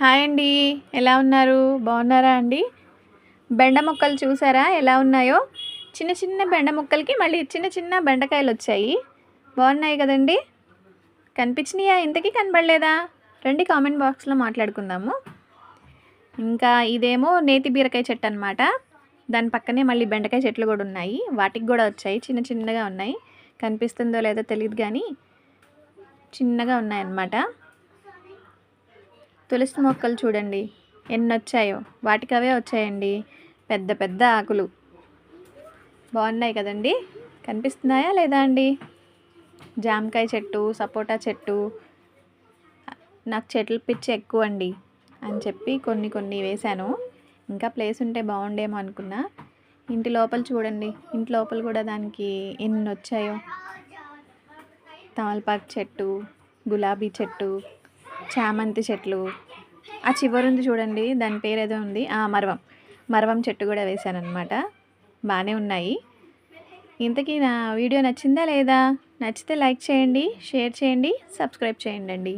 Hi అండి. ఎలా ఉన్నారు? బాగున్నారా అండి? బెండ మొక్కలు చూసారా? ఎలా ఉన్నాయో? చిన్న చిన్న బెండ మొక్కలకి మళ్ళీ చిన్న చిన్న బెండకాయలు వచ్చాయి. బాగున్నాయి కదండి? కనిపించినాయా? ఇంతకీ కనబడలేదా? రండి కామెంట్ బాక్స్లో మాట్లాడుకుందాము. ఇంకా ఇదేమో నేతి బీరకాయ చెట్టు అనమాట దాని పక్కనే మళ్ళీ బెండకాయ చెట్లు కూడా ఉన్నాయి. వాటికి కూడా వచ్చాయి. చిన్న చిన్నగా ఉన్నాయి. కనిపిస్తుందో లేదో తెలియదు కానీ చిన్నగా ఉన్నాయన్నమాట తులసి మొక్కలు చూడండి. ఎన్ని వచ్చాయో వాటికి అవే వచ్చాయండి. పెద్ద పెద్ద ఆకులు. బాగున్నాయి కదండి? కనిపిస్తున్నాయా లేదా అండి? జామకాయ చెట్టు సపోటా చెట్టు. నాకు చెట్ల పిచ్చి ఎక్కువ అండి అని చెప్పి కొన్ని కొన్ని వేశాను. ఇంకా ప్లేస్ ఉంటే బాగుండేమో అనుకున్నా. ఇంటి లోపల చూడండి. ఇంటి లోపల కూడా దానికి ఎన్ని వచ్చాయో తమలపాకు చెట్టు గులాబీ చెట్టు. చామంతి చెట్లు. ఆ చివరి ఉంది చూడండి దాని పేరు ఏదో ఉంది. ఆ మరవం. మరవం చెట్టు కూడా వేశాను అనమాట బాగానే ఉన్నాయి. ఇంతకీ నా వీడియో నచ్చిందా లేదా? నచ్చితే లైక్ చేయండి షేర్ చేయండి సబ్స్క్రైబ్ చేయండి